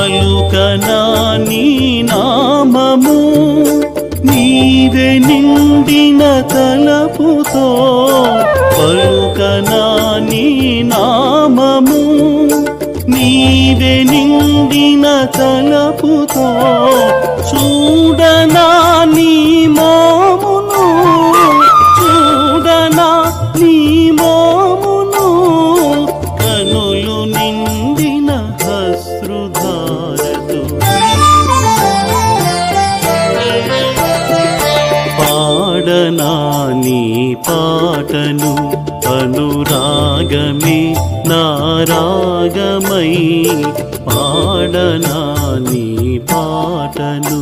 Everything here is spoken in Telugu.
పలుకనా నీ నామము నీవే నిండిన తలపుతో పలుకనా నీ నామము నీవే నిండిన తలపుతో చూడనా నీ మోమును చూడనా నీ మో పాడనా నీ పాటను? అనురాగమే నారాగమై పాడనా నీ పాటను?